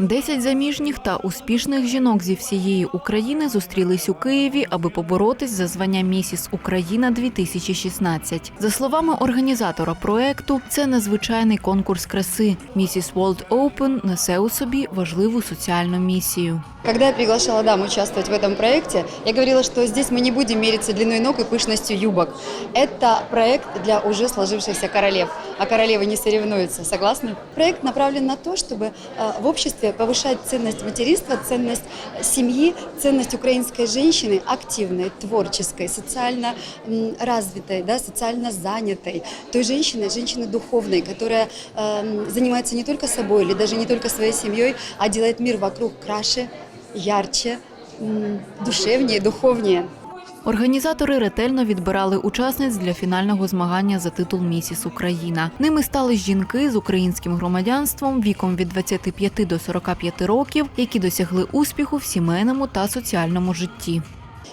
Десять заміжніх та успішних жінок зі всієї України зустрілись у Києві, аби поборотись за звання Місіс Україна 2016. За словами організатора проекту, це незвичайний конкурс краси. Місіс World Open несе у собі важливу соціальну місію. Когда я приглашала дам участвовать в этом проекте, я говорила, что здесь мы не будем мериться длиной ног и пышностью юбок. Это проект для уже сложившихся королев, а королевы не соревнуются. Согласны? Проект направлен на то, чтобы э, в обществе повышать ценность материнства, ценность семьи, ценность украинской женщины, активной, творческой, социально развитой, да, социально занятой, той женщины, женщины духовной, которая эм, занимается не только собой или даже не только своей семьей, а делает мир вокруг краше, ярче, душевні, духовні. Організатори ретельно відбирали учасниць для фінального змагання за титул Місіс Україна. Ними стали жінки з українським громадянством віком від 25 до 45 років, які досягли успіху в сімейному та соціальному житті.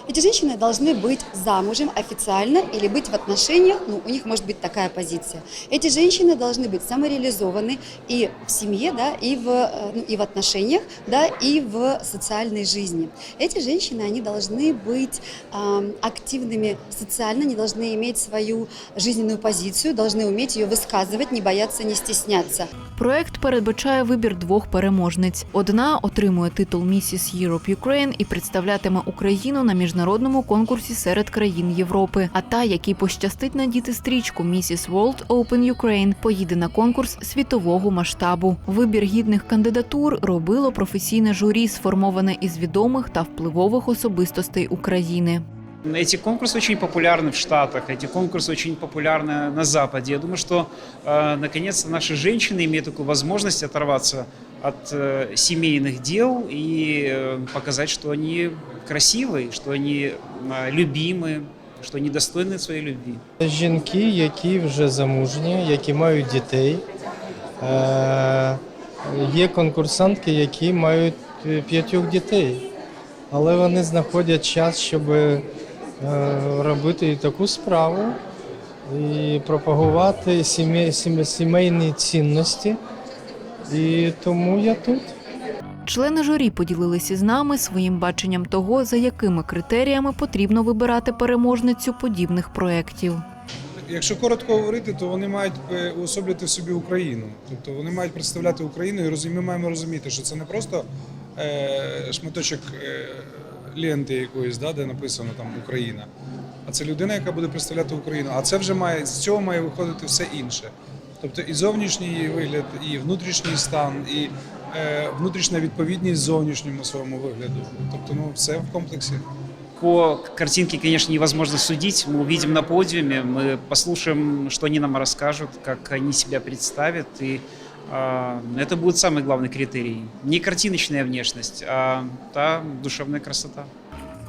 Эти женщины должны быть замужем официально или быть в отношениях, ну, у них может быть такая позиция. Эти женщины должны быть самореализованы и в семье, да, и в, э, ну, и в отношениях, да, и в социальной жизни. Эти женщины, они должны быть ам, активными социально, они должны иметь свою жизненную позицию, должны уметь ее высказывать, не бояться, не стесняться. Проект передбачає вибір двох переможниць. Одна отримує титул Місіс Europe Ukraine і представлятиме Україну на міжнародному конкурсі серед країн Європи. А та, якій пощастить надіти стрічку Місіс World Open Ukraine, поїде на конкурс світового масштабу. Вибір гідних кандидатур робило професійне журі, сформоване із відомих та впливових особистостей України. Эти конкурсы очень популярны в Штатах, эти конкурсы очень популярны на Западе. Я думаю, что э, наконец-то наши женщины имеют такую возможность оторваться от э, семейных дел и э, показать, что они красивые, что они э, любимы, что они достойны своей любви. Жінки, які вже замужні, які мають дітей. Е, Є конкурсантки, які мають е, п'ятьох дітей, але вони знаходять час, щоб е, робити і таку справу і пропагувати сімей- сім- сімейні цінності. І тому я тут. Члени журі поділилися з нами своїм баченням того, за якими критеріями потрібно вибирати переможницю подібних проєктів. Якщо коротко говорити, то вони мають е, уособлювати в собі Україну. Тобто вони мають представляти Україну і ми маємо розуміти, що це не просто е, шматочок е, ленти якоїсь, да, де написано там Україна, а це людина, яка буде представляти Україну. А це вже має з цього має виходити все інше. Тобто і зовнішній її вигляд, і внутрішній стан, і е, внутрішня відповідність зовнішньому своєму вигляду. Тобто, ну все в комплексі. По картинке, конечно, невозможно судить. Мы увидим на подиуме, мы послушаем, что они нам расскажут, как они себя представят. И э, это будет самый главный критерий. Не картиночная внешность, а та душевная красота.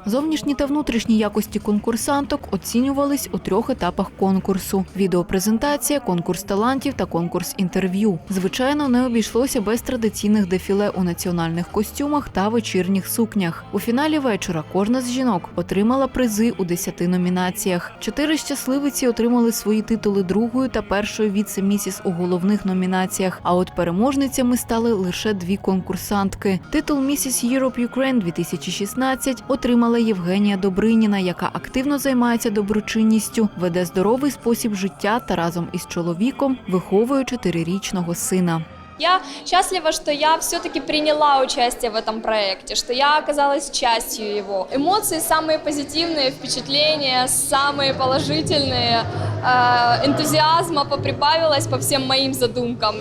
Зовнішні та внутрішні якості конкурсанток оцінювались у трьох етапах конкурсу: відеопрезентація, конкурс талантів та конкурс інтерв'ю. Звичайно, не обійшлося без традиційних дефіле у національних костюмах та вечірніх сукнях. У фіналі вечора кожна з жінок отримала призи у 10 номінаціях. Чотири щасливиці отримали свої титули другої та першої віце-місіс у головних номінаціях. А от переможницями стали лише дві конкурсантки. Титул Місіс Europe Ukraine 2016 отримала Євгенія Добриніна, яка активно займається доброчинністю, веде здоровий спосіб життя та разом із чоловіком виховує чотирирічного сина. Я счастлива, что я все-таки приняла участие в этом проекте, что я оказалась частью его. Эмоции самые позитивные, впечатления самые положительные, э, энтузиазма поприбавилось по всем моим задумкам.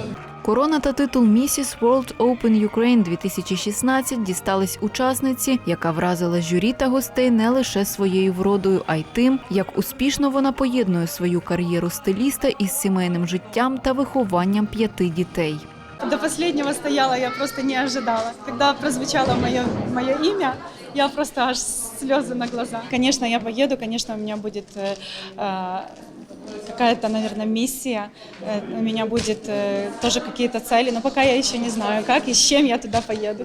Корона та титул Місіс World Open Ukraine 2016 дістались учасниці, яка вразила журі та гостей не лише своєю вродою, а й тим, як успішно вона поєднує свою кар'єру стиліста із сімейним життям та вихованням п'яти дітей. До последнего стояла, я просто не ожидала. Когда прозвучало мое, мое имя, я просто аж слезы на глаза. Конечно, я поеду, конечно, у меня будет э, э, какая-то, наверное, миссия, э, у меня будет э, тоже какие-то цели, но пока я еще не знаю, как и с чем я туда поеду.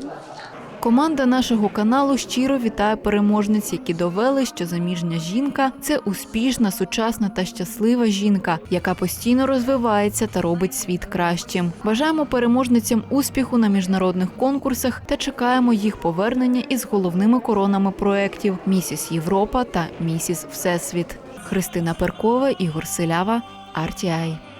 Команда нашого каналу щиро вітає переможниць, які довели, що заміжня жінка це успішна, сучасна та щаслива жінка, яка постійно розвивається та робить світ кращим. Бажаємо переможницям успіху на міжнародних конкурсах та чекаємо їх повернення із головними коронами проєктів Місіс Європа та Місіс Всесвіт. Христина Перкова, Ігор Селява, RTI.